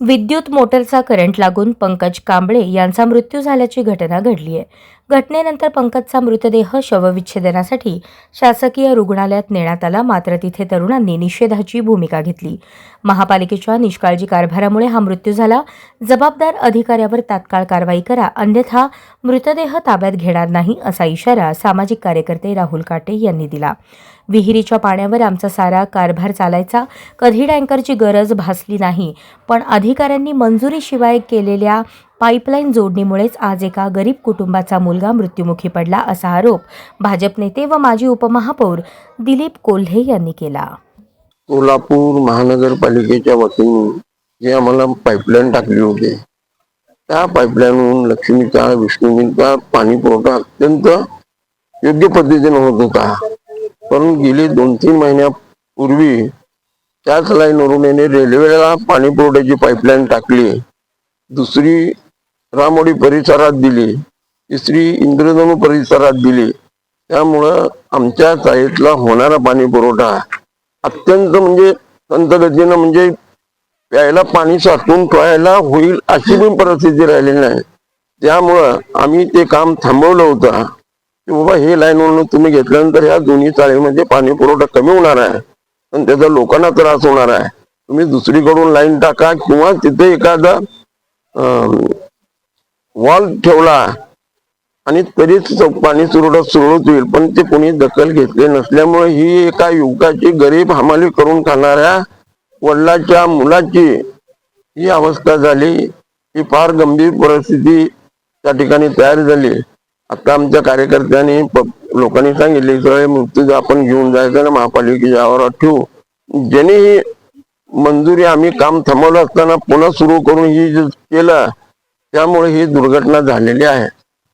विद्युत मोटरचा करंट लागून पंकज कांबळे यांचा मृत्यू झाल्याची घटना घडली आहे. घटनेनंतर पंकजचा मृतदेह शवविच्छेदनासाठी शासकीय रुग्णालयात नेण्यात आला. मात्र तिथे तरुणांनी निषेधाची भूमिका घेतली. महापालिकेच्या निष्काळजी कारभारामुळे हा मृत्यू झाला. जबाबदार अधिकाऱ्यावर तात्काळ कारवाई करा. अन्यथा मृतदेह ताब्यात घेणार नाही असा इशारा सामाजिक कार्यकर्ते राहुल काटे यांनी दिला. विहिरीच्या पाण्यावर आमचा सारा कारभार चालायचा. कधी टँकरची गरज भासली नाही. पण अधिकाऱ्यांनी मंजुरीशिवाय केलेल्या पाईपलाईन जोडणीमुळेच आज एका गरीब कुटुंबाचा मुलगा मृत्युमुखी पडला असा आरोप भाजप नेते व माजी उपमहापौर दिलीप कोल्हे यांनी केला. कोल्हापूर महानगरपालिकेच्या वतीने जे आम्हाला पाईपलाईन टाकली होती त्या पाईपलाईनवरून लक्ष्मीचा विष्णूचा पाणी पुरवठा अत्यंत योग्य पद्धतीने होत होता. पण गेली दोन तीन महिन्यापूर्वी. त्याच लाईनवरून याने रेल्वेला पाणी पुरवठ्याची पाईपलाईन टाकली. दुसरी रामोडी परिसरात दिली. तिसरी इंद्रधनु परिसरात दिली. त्यामुळं आमच्या साईटला होणारा पाणी पुरवठा अत्यंत म्हणजे संतगतीनं म्हणजे प्यायला पाणी साचून ठेवायला होईल अशी पण परिस्थिती राहिली नाही. त्यामुळं आम्ही ते काम थांबवलं होतं. की बाबा हे लाईनवरून तुम्ही घेतल्यानंतर ह्या दोन्ही चाळीमध्ये पाणी पुरवठा कमी होणार आहे. पण त्याचा लोकांना त्रास होणार आहे. तुम्ही दुसरीकडून लाईन टाका किंवा तिथे एखादा वॉल ठेवला आणि तरीच पाणी पुरवठा सुरळीत होईल. पण ते कोणी दखल घेतले नसल्यामुळे ही एका युवकाची गरीब हमाली करून खाणाऱ्या वडिलाच्या मुलाची ही अवस्था झाली. ही फार गंभीर परिस्थिती त्या ठिकाणी तयार झाली. आता आमच्या कार्यकर्त्यांनी लोकांनी सांगितले सगळे मृत्यू आपण घेऊन जायचं ना महापालिकेच्या आवारात ठेवू. ज्यांनी ही मंजुरी आम्ही काम थांबवलं असताना पुन्हा सुरू करून ही जे केलं त्यामुळे ही दुर्घटना झालेली आहे.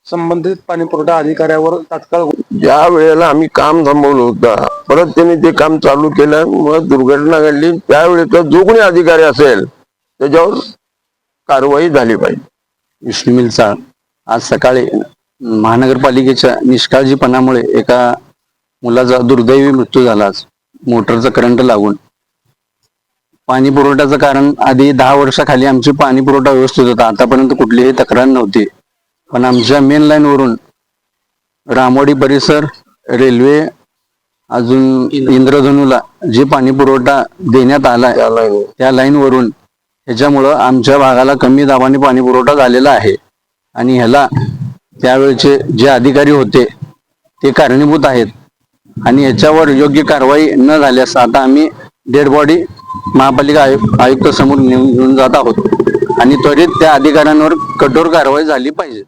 संबंधित पाणी पुरवठा अधिकाऱ्यावर तात्काळ ज्या वेळेला आम्ही काम थांबवलं होतं परत त्यांनी ते काम चालू केलं मग दुर्घटना घडली त्यावेळेचा जो कोणी अधिकारी असेल त्याच्यावर कारवाई झाली पाहिजे. विष्णू मिलचा आज सकाळी महानगरपालिकेच्या निष्काळजीपणामुळे एका मुलाचा दुर्दैवी मृत्यू झाला मोटरचा करंट लागून. पाणी पुरवठ्याचं कारण आधी दहा वर्षाखाली आमची पाणी पुरवठा व्यवस्थित होता. आतापर्यंत कुठलीही तक्रार नव्हती. पण आमच्या मेन लाईन वरून रामोडी परिसर रेल्वे अजून इंद्रधनुला जे पाणी पुरवठा देण्यात आला त्याला त्या लाईन वरून ह्याच्यामुळं आमच्या भागाला कमी दाबाने पाणी पुरवठा झालेला आहे. आणि ह्याला त्यावेळचे जे अधिकारी होते ते कारणीभूत आहेत. आणि याच्यावर योग्य कारवाई न झाल्यास आता आम्ही डेड बॉडी महापालिका आयुक्त आयुक्त समोर नेऊन घेऊन जात आहोत. आणि त्वरित त्या अधिकाऱ्यांवर कठोर कारवाई झाली पाहिजे.